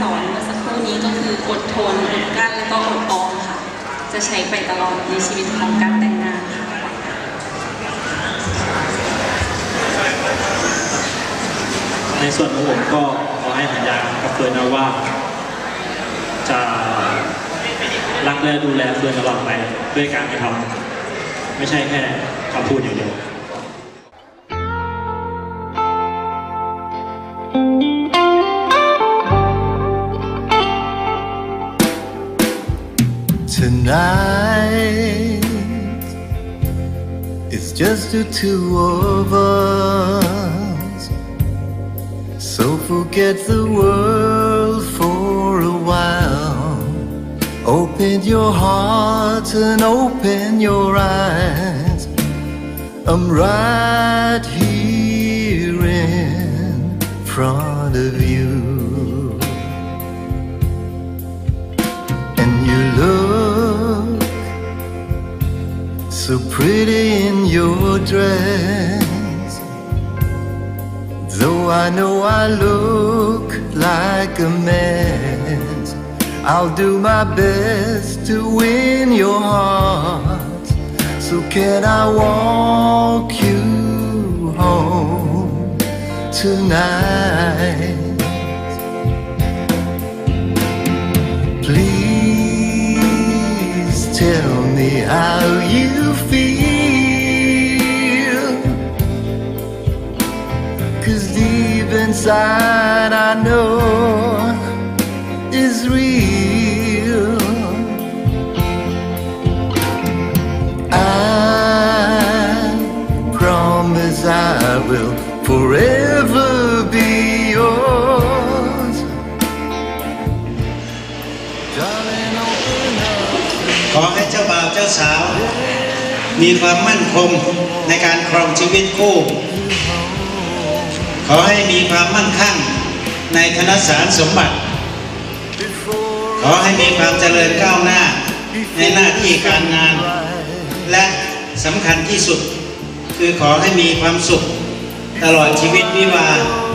สอนว่าสักคู่นี้ก็คืออดทนอดกั้นแล้วก็อดออมค่ะ จะใช้ไปตลอดในชีวิตของการแต่งงานค่ะในส่วนของผมก็ขอให้สัญญากับเฟิร์นนะว่า จะรักและดูแลเฟิร์นตลอดไปด้วยการกระทำไม่ใช่แค่คำพูดอย่างเดียว Tonight, it's just the two of us. So forget the world for a while. Open your heart and open your eyes. I'm right here in front of you. So pretty in your dress. Though I know I look like a mess, I'll do my best to win your heart. So, can I walk you home tonight? Please tell me how you Cause deep inside I know is real. I promise I will forever be yours. Darling, open up. ขอให้เจ้าบ่าวเจ้าสาว มีความมั่นคงในการครองชีวิตคู่ อให้มีความมั่งคั่งในธนสารสมบัติ ขอให้มีความเจริญก้าวหน้าในหน้าที่การงาน และสำคัญที่สุด คือขอให้มีความสุข ตลอดชีวิตวิวา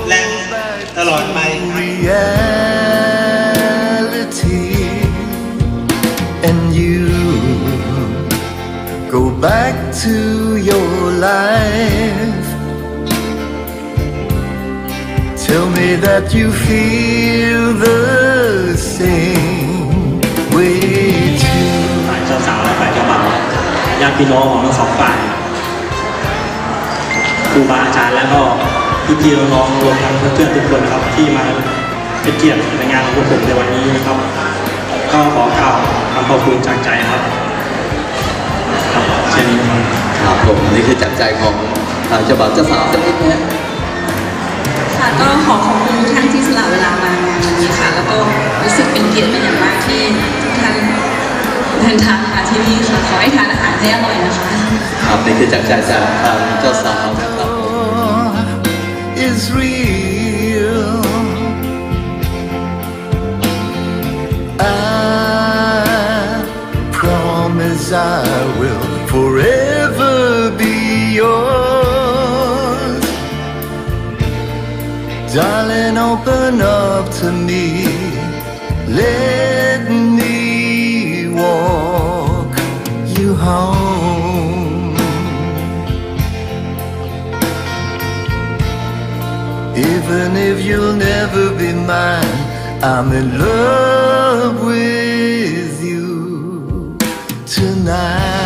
และตลอดไปครับ that you feel the same way too ฝ่ายเจ้าสาวและฝ่ายเจ้าบ่าวญาติพี่น้องของทั้งสองฝ่ายครูบาอาจารย์และก็พี่พี่ๆน้องๆรวมทั้งเพื่อนๆทุกคนนะครับที่มาเป็นเกียรติในงานของพวกผมในวันนี้นะครับ ก็ขอกล่าวคำขอบคุณจากใจครับครับเช่นนี้ครับครับผมนี่คือจากใจของทางเจ้าบ่าวเจ้าสาวสักนิดนะฮะค่ะ ก็ขอขอบคุณทุกท่านที่สละเวลามางานวันนี้ค่ะ แล้วก็รู้สึกเป็นเกียรติเป็นอย่างมากที่ทุกท่านเดินทางมาที่นี่ค่ะ ขอให้ทานอาหารให้อร่อยนะคะ ครับนี่คือจากใจจากทางเจ้าสาวนะครับผม is real. I promise I will forever be yours. Darling, open up to me. Let me walk you home. Even if you'll never be mine, I'm in love with you tonight.